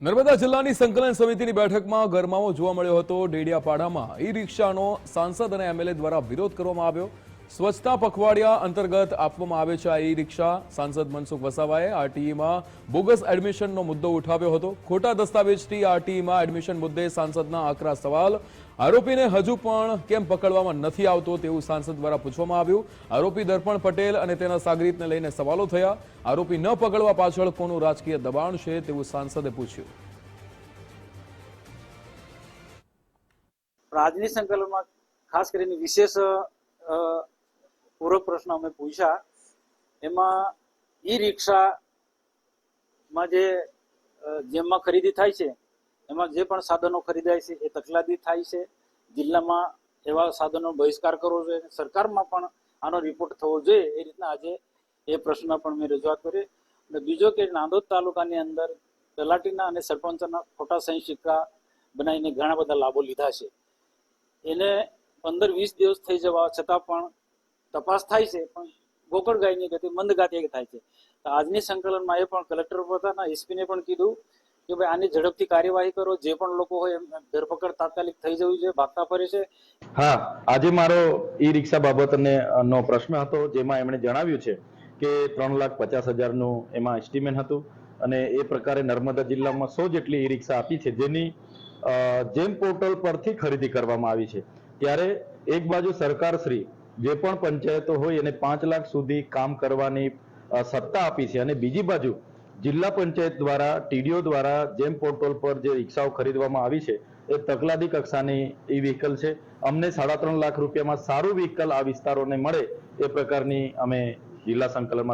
નર્મદા જિલ્લાની સંકલન સમિતિની બેઠકમાં ગરમાવો જોવા મળ્યો હતો. ડેડિયાપાડામાં ઈ રિક્ષાનો સાંસદ અને એમએલએ દ્વારા વિરોધ કરવામાં આવ્યો. સ્વચ્છતા પખવાડિયા અંતર્ગત આપવામાં આવે છે આ ઈ રિક્ષા સાંસદ મનસુખ વસાવાએ આરટીઈમાં બોગસ એડમિશનનો મુદ્દો ઉઠાવ્યો હતો. ખોટા દસ્તાવેજથી આરટીઈમાં એડમિશન મુદ્દે સાંસદના આકરા સવાલ. આરોપીને હજુ પણ કેમ પકડવામાં નથી આવતો તેવું સાંસદ દ્વારા પૂછવામાં આવ્યું. આરોપી દર્પણ પટેલ અને તેના સાગરીતને લઈને સવાલો થયા. આરોપી ન પકડવા પાછળ કોનું રાજકીય દબાણ છે તેવું સાંસદે પૂછ્યું. રાજની સંકલનમાં ખાસ કરીને વિશેષ પૂરક પ્રશ્ન અમે પૂછ્યા. એમાં ઈ રિક્ષામાં જે જેમાં ખરીદી થાય છે, એમાં જે પણ સાધનો ખરીદાય છે, એ તકલાદી થાય છે. જિલ્લામાં એવા સાધનો બહિષ્કાર કરવો જોઈએ સરકારમાં પણ આનો રિપોર્ટ થવો જોઈએ. એ રીતના આજે એ પ્રશ્ન પણ મેં રજૂઆત કરી. અને બીજો કે નાંદોદ તાલુકાની અંદર તલાટીના અને સરપંચના ખોટા સહી સિક્કા બનાવીને ઘણા બધા લાભો લીધા છે. એને પંદર વીસ દિવસ થઈ જવા છતાં પણ તપાસ થાય છે, પણ ગોકળ ગાયની ગતિ મંદ ગતિએ થાય છે. તો આજની સંકલનમાં એ પણ કલેક્ટર પોતાના એસપીને પણ કીધું કે ભાઈ આની ઝડપથી કાર્યવાહી કરો, જે પણ લોકો હોય એમ ધરપકડ તાત્કાલિક થઈ જવી જોઈએ, ભાગતા ફરે છે. હા, આજે મારો ઈ રિક્ષા બાબતને નો પ્રશ્ન હતો, જેમાં એમણે જણાવ્યું છે કે ત્રણ લાખ પચાસ હજારનું એમાં એસ્ટિમેટ હતું અને એ પ્રકારે નર્મદા જિલ્લામાં સો જેટલી ઈ રિક્ષા આપી છે, જેની જેમ પોર્ટલ પરથી ખરીદી કરવામાં આવી છે. ત્યારે એક બાજુ સરકારશ્રી જે પણ પંચાયતો હોય એને પાંચ લાખ સુધી કામ કરવાની સત્તા આપી છે. અને બીજી બાજુ જિલ્લા પંચાયત દ્વારા, ટીડીઓ દ્વારા જેમ પોર્ટલ પર જે રિક્ષાઓ ખરીદવામાં આવી છે, એ તકલાદી કક્ષાની ઈ વ્હીકલ છે. અમને સાડા ત્રણ લાખ રૂપિયામાં સારું વ્હીકલ આ વિસ્તારોને મળે એ પ્રકારની અમે જિલ્લા સંકલનમાં